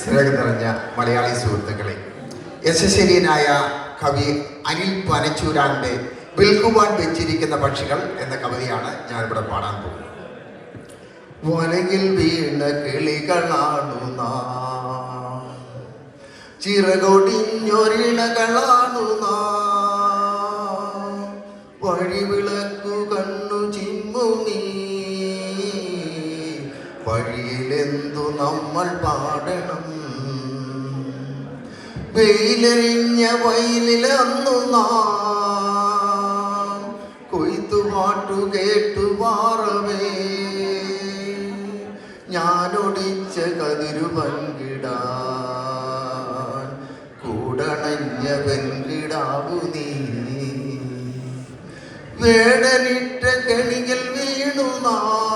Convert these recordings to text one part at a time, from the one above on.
സ്നേഹം നിറഞ്ഞ മലയാളി സുഹൃത്തുക്കളെ യശസ്വരീയനായ കവി അനിൽ പനച്ചൂരാന്റെ വിൽക്കുവാൻ വെച്ചിരിക്കുന്ന പക്ഷികൾ എന്ന കവിതയാണ് ഞാനിവിടെ പാടാൻ പോകുന്നത്. വലകിൽ വീണ കിളികളാണു നാം. വഴിയിലെന്തു നമ്മൾ പാടണം? വെയിലെറിഞ്ഞ വയലിലന്നു നാം കൊയ്ത്തുപാട്ടു കേട്ടു പാറവേ. ഞാനൊടിച്ച കതിരു പങ്കിടാൻ കൂടണഞ്ഞ പെൺകിടാവു നീ. വേടനിട്ട കെണികൾ വീണു നാം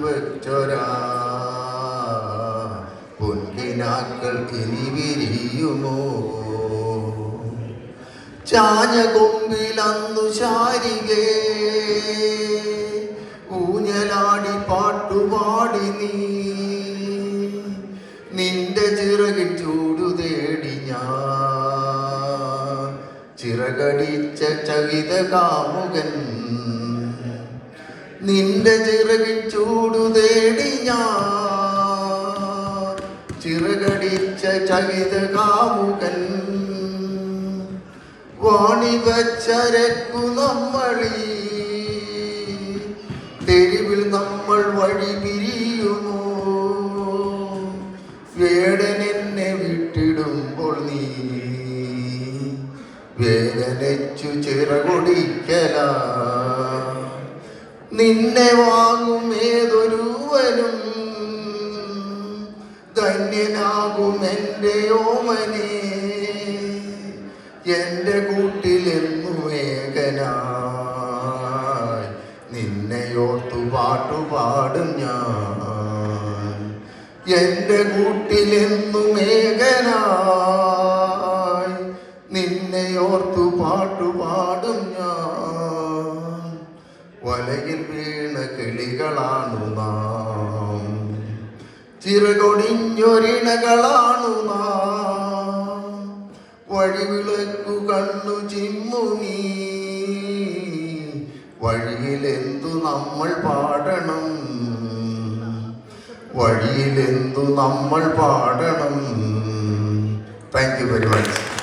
പഞ്ചുവച്ചൊരാ പൊൻകിനാക്കൾ ഇനി വിരിയുമോ ചാഞ്ഞ കൊമ്പിലന്നു ശാരികേ ഊഞ്ഞലാടി പാട്ടുപാടി നീ. നിന്റെ ചിറകിൽ ചൂടു തേടി ഞാൻ. ചിറകടിച്ച ചകിത കാമുകൻ നിന്റെ ചിറകിൽ ചൂടു തേടി ഞാൻ. ചിറകടിച്ച ചകിത കാമുകൻ വാണി വച്ചരക്കു നമ്മളി. തെരുവിൽ നമ്മൾ വഴി പിരിയുന്നു വേടൻ എന്നെ വിട്ടിടുമ്പോൾ നീ വേദനച്ചു ചിറകൊടിക്കല. നിന്നെ വാങ്ങും ഏതൊരുവനും. ധന്യനാകും എന്റെ ഓമനെ. എന്റെ കൂട്ടിലെന്നു ഏകനായി നിന്നെയോർത്തു പാട്ടുപാടും ഞാൻ. എന്റെ കൂട്ടിലെന്നു ഏകനായി കിളികളാണു നാം. ചിറകൊടിഞ്ഞൊരിണകളാണു നാം. വഴിവിളക്കു കണ്ണു ചിമ്മുനി വഴിയിലെന്തു നമ്മൾ പാടണം? വഴിയിലെന്തു നമ്മൾ പാടണം? Thank you very much